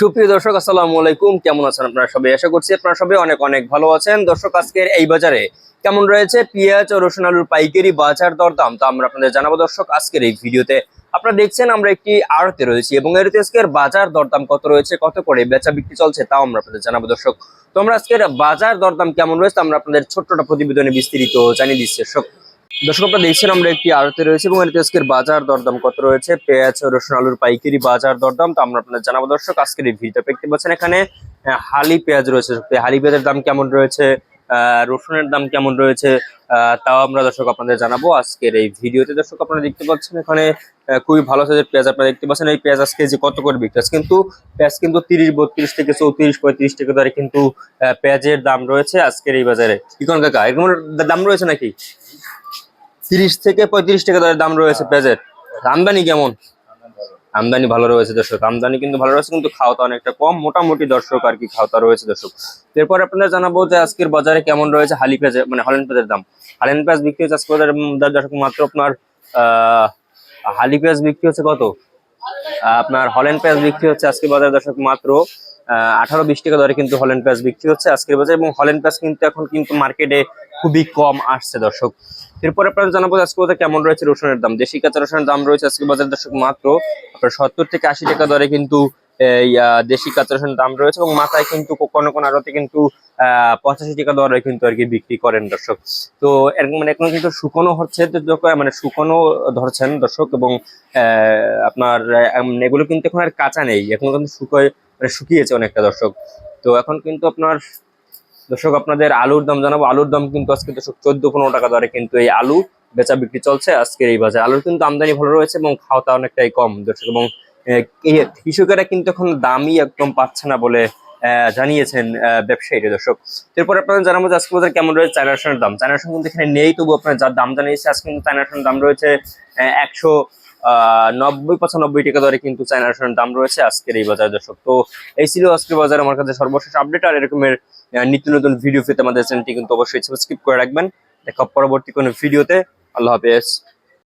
সুপ্রিয় দর্শক, আসসালামু আলাইকুম। কেমন আছেন আপনারা সবাই? আশা করছি আপনারা সবাই অনেক অনেক ভালো আছেন। দর্শক, আজকের এই বাজারে কেমন রয়েছে? পেঁয়াজ ও রসুন আলুর পাইকারি বাজার দরদাম তা আমরা আপনাদের জানাব। দর্শক, আজকের এই ভিডিওতে আপনারা দেখছেন আমরা একটি আড়তে রয়েছি এবং এর আজকের বাজার দরদাম কত রয়েছে, কত করে বেচা বিক্রি চলছে, তাও আমরা আপনাদের জানাব। দর্শক, তো আমরা আজকের বাজার দরদাম কেমন রয়েছে আমরা আপনাদের ছোট্টটা প্রতিবেদনে বিস্তারিত জানিয়ে দিচ্ছি। দর্শক দর্শক, আপনারা দেখছেন আমরা একটি আড়তে রয়েছে এবং এর আজকের বাজার দরদাম কত রয়েছে? পেঁয়াজ, রসুন, আলুর পাইকারি বাজার দরদাম তো আমরা আপনাদের জানাব। দর্শক, আজকের এই ভিডিওটা দেখতে পাচ্ছেন এখানে হালি পেঁয়াজ রয়েছে। হালি পেঁয়াজের দাম কেমন রয়েছে? রসুনের দাম কেমন রয়েছে? তাও আমরা দর্শক আপনাদের জানাব আজকের এই ভিডিওতে। দর্শক, আপনারা দেখতে পাচ্ছেন এখানে খুবই ভালো সাইজের পেঁয়াজ আপনারা দেখতে পাচ্ছেন। এই পেঁয়াজ আজকে যে কত করে বিক্রি কিন্তু পেঁয়াজ কিন্তু তিরিশ, বত্রিশ থেকে চৌত্রিশ, পঁয়ত্রিশ টাকা দরে কিন্তু পেঁয়াজের দাম রয়েছে আজকের এই বাজারে। কি কাকা, এরকম দাম রয়েছে নাকি? তিরিশ থেকে পঁয়ত্রিশ টাকা দরের দাম রয়েছে পেঁয়াজের। আমদানি কেমন? আমদানি ভালো রয়েছে দর্শক আমদানি কিন্তু ভালো রয়েছে কিন্তু খাওয়াটা অনেকটা কম। মোটামুটি দর্শক আর কি খাওয়াটা রয়েছে দর্শক। এরপর আপনাদের জানাব যে আজকের বাজারে কেমন রয়েছে হালি পেঁয়াজের মানে হলেন পেঁয়াজের দাম। হালেন পেঁয়াজ বিক্রি হচ্ছে আজকে বাজারে দর্শক মাত্র আপনার আহ হালি পেঁয়াজ বিক্রি হচ্ছে কত? আপনার হলেন পেঁয়াজ বিক্রি হচ্ছে আজকের বাজারে দর্শক মাত্র আঠারো বিশ টাকা দরে কিন্তু হলেন পেঁয়াজ বিক্রি হচ্ছে আজকের বাজারে। এবং হলেন পেঁয়াজ কিন্তু এখন কিন্তু মার্কেটে খুবই কম আসছে, দর্শক। এরপরে আপনারা জানাব আজকে বাজারে কেমন রয়েছে রসুনের দাম। দেশি কাঁচা রসুনের দাম রয়েছে আজকে বাজার, দর্শক, মাত্র আপনার সত্তর থেকে আশি টাকা দরে কিন্তু দেশি কাঁচা রসুনের দাম রয়েছে এবং মাথায় কিন্তু কোনো কোনো আড়তে কিন্তু পঁচাশি টাকা দরে কিন্তু আর কি বিক্রি করেন দর্শক। তো মানে এখন কিন্তু শুকনো হচ্ছে মানে শুকনো ধরছেন দর্শক এবং আপনার এগুলো কিন্তু এখন আর কাঁচা নেই। এখন কিন্তু শুকোয় মানে শুকিয়েছে অনেকটা দর্শক। তো এখন কিন্তু আপনার দর্শক, আপনাদের আলুর দাম জানাব। আলুর দাম কিন্তু আজকে দর্শক চোদ্দ পনেরো টাকা দরে কিন্তু এই আলু বেচা বিক্রি চলছে আজকের এই বাজারে। আলুর কিন্তু আমদানি ভালো রয়েছে এবং খাওয়াটা অনেকটাই কম দর্শক এবং কৃষকেরা কিন্তু এখন দামই একদম পাচ্ছে না বলে জানিয়েছেন ব্যবসায়ীরা দর্শক। এরপর আপনাদের জানাব আজকে বাজার কেমন রয়েছে চায়না রসুনের দাম। চায়না রসুন কিন্তু এখানে নেই তবু আপনার যার দাম জানিয়েছে আজকে কিন্তু চায়না দাম রয়েছে একশো নব্বই, পঁচানব্বই টাকা দরে কিন্তু চায়না রসুনের দাম রয়েছে আজকের এই বাজার, দর্শক। তো এই ছিল আজকের বাজার, আমার কাছে সর্বশেষ আপডেট আর এরকমের নিত্য নতুন ভিডিও পেতে আমাদের চ্যানেলটি কিন্তু অবশ্যই সাবস্ক্রাইব করে রাখবেন। দেখা পরবর্তী কোনো ভিডিওতে আল্লাহ হাফেজ।